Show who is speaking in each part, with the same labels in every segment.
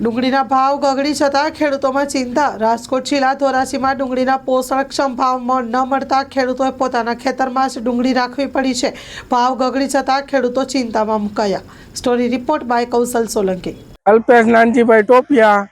Speaker 1: ડુંગળીના ભાવ ગગડી જતાં ખેડૂતોમાં ચિંતા. રાજકોટ જિલ્લા ધોરાજીમાં ડુંગળીના પોષણક્ષમ ભાવ ન મળતા ખેડૂતોએ પોતાના ખેતરમાં જ ડુંગળી રાખવી પડી છે. ભાવ ગગડી છતાં ખેડૂતો ચિંતામાં મુકાયા. Story report by Kaushal Solanki.
Speaker 2: Alpesh Nanjibhai Topiya,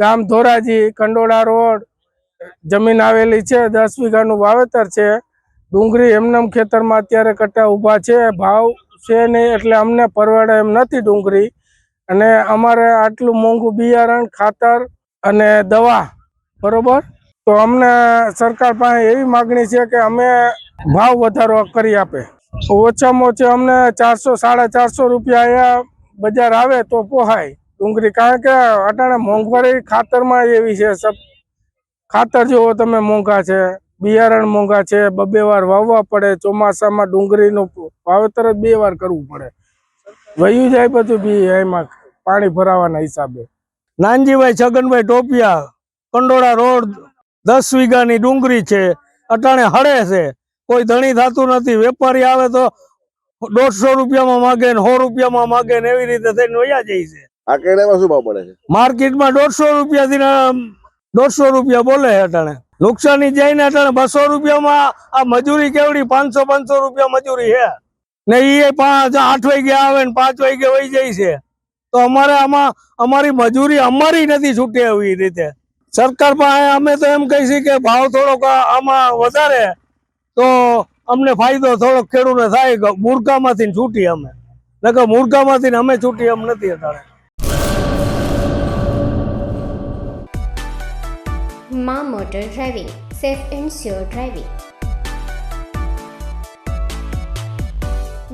Speaker 2: ગામ ધોરાજી, કંડોળા રોડ. જમીન આવેલી છે, દસ વીઘાનું વાવેતર છે. ડુંગળી એમનેમ ખેતરમાં અત્યારે કટ્ટા ઊભા છે. ભાવ છે નહીં એટલે અમને પરવડે એમ નથી ડુંગળી. અને અમારે આટલું મોંઘું બિયારણ, ખાતર અને દવા, બરોબર? તો અમને સરકાર પાસે એવી માગણી છે કે અમે ભાવ વધારો કરી આપે. ઓછામાં ઓછે અમને ચારસો, સાડા ચારસો રૂપિયા અહીંયા બજાર આવે તો પોહાય. ડુંગળી, કારણ કે અટાણે મોંઘવારી ખાતરમાં એવી છે સબ ખાતર જુઓ તમે મોંઘા છે, બિયારણ મોંઘા છે, બબે વાર વાવવા પડે, ચોમાસામાં ડુંગળીનું વાવેતર જ બે વાર કરવું પડે. વયું જાય બધું બી એમાં પાણી ભરાવાના હિસાબે.
Speaker 3: નાનજીભાઈ છગનભાઈ ટોપિયા કંડોળા રોડ દસ વીઘાની ડુંગળી છે અટાણે હળે છે. કોઈ ધણી થતું નથી વેપારી આવે તો દોઢસો રૂપિયામાં માગે ને સો રૂપિયામાં માગે ને એવી રીતે થઈને વયા જાય છે.
Speaker 4: આ કેળામાં શું ભાવ પડે છે?
Speaker 3: માર્કેટમાં દોઢસો રૂપિયાથી દોઢસો રૂપિયા બોલે છે અટાણે. નુકસાની જાય ને અટાણે બસો રૂપિયામાં આ મજૂરી કેવડી? પાંચસો પાંચસો રૂપિયા મજૂરી છે. ને એ પાંચ, આઠ વાગે આવે ને પાંચ વાગે વહી જાય છે. તો અમારે આમાં, અમારી મજૂરી અમારી નથી છૂટે એવી રીતે. સરકાર પાસે અમે તો એમ કહી છીએ કે ભાવ થોડોક આમાં વધારે, તો અમને ફાયદો થોડોક ખેડૂતને થાય મૂર્ખામાંથી છૂટી અમે. નકર મૂર્ખામાંથી અમે છૂટી એમ નથી અત્યારે.
Speaker 5: મા motor driving, safe and sure driving.